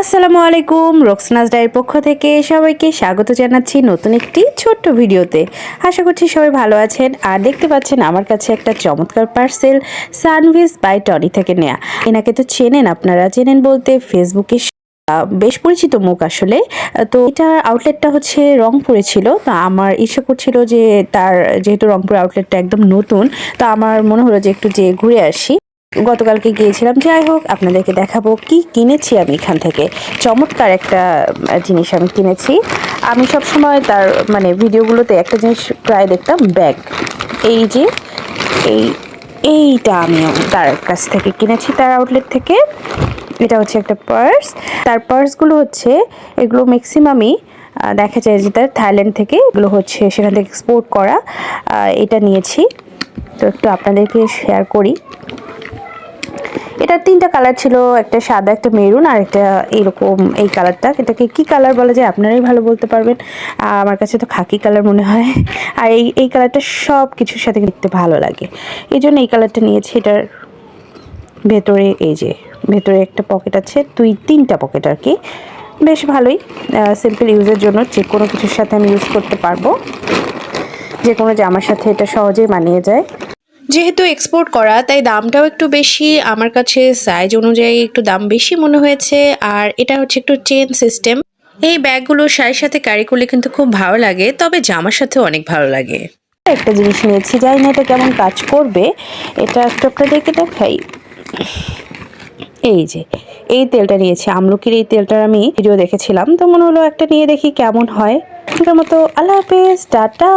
আসসালামু আলাইকুম রোকসনাজ ডায়ের পক্ষ থেকে সবাইকে স্বাগত জানাচ্ছি নতুন একটি ছোট্ট ভিডিওতে। আশা করছি সবাই ভালো আছেন। আর দেখতে পাচ্ছেন আমার কাছে একটা চমৎকার পার্সেল, সানভিস বাই টনি থেকে নেয়া। এনাকে তো চেনেন আপনারা, চেনেন বলতে ফেসবুকে বেশ পরিচিত মুখ আসলে। তো এটা আউটলেটটা হচ্ছে রংপুরে ছিল। তো আমার ইচ্ছা করছিল যে তার, যেহেতু রংপুর আউটলেটটা একদম নতুন, তো আমার মনে হলো যে একটু যে ঘুরে আসি। গতকালকে গিয়েছিলাম। যাই হোক, আপনাদেরকে দেখাবো কি কিনেছি আমি এখান থেকে। চমৎকার একটা জিনিস আমি কিনেছি। আমি সব সময় তার মানে ভিডিওগুলোতে একটা জিনিস প্রায় দেখতাম, ব্যাগ। এই যে, এই, এইটা আমি তার কাছ থেকে কিনেছি, তার আউটলেট থেকে। এটা হচ্ছে একটা পার্স তার পার্সগুলো হচ্ছে, এগুলো ম্যাক্সিমামই দেখা যায় যে তার থাইল্যান্ড থেকে এগুলো হচ্ছে সেখান থেকে এক্সপোর্ট করা। এটা নিয়েছি। তো একটু আপনাদেরকে শেয়ার করি। এটা তিনটা কালার ছিল, একটা সাদা, একটা মেরুন আর একটা এরকম এই কালারটা এটাকে কি কালার বলা যায় আপনারাই ভালো বলতে পারবেন। আমার কাছে তো খাকি কালার মনে হয়। আর এই এই কালারটা সব কিছুর সাথে দেখতে ভালো লাগে। এই জন্য এই কালারটা নিয়েছি। এটার ভেতরে, এই যে, ভেতরে একটা পকেট আছে, দুই, তিনটা পকেট আর কি। বেশ ভালোই। সিম্পল ইউজের জন্য যে কোনো কিছুর সাথে আমি ইউজ করতে পারব। যে কোনো জামার সাথে এটা সহজেই মানিয়ে যায়। যেহেতু এক্সপোর্ট করা, তাই দামটাও একটু বেশি। আমার কাছে সাইজ অনুযায়ী একটু দাম বেশি মনে হয়েছে। আর এটা হচ্ছে একটু চেন সিস্টেম এই ব্যাগগুলো শাড়ির সাথে ক্যারি করলে কিন্তু খুব ভালো লাগে, তবে জামার সাথেও অনেক ভালো লাগে। একটা জিনিস নিয়েছি যাই না এটা কেমন কাজ করবে। এটা একটু আপনাদেরকে দেখাই। এই যে, এই তেলটা নিয়েছি, আমলকির এই তেলটার আমি ভিডিও দেখেছিলাম। তো মনে হলো একটা নিয়ে দেখি কেমন হয়। মতো, আল্লাহ হাফেজ, টাটা।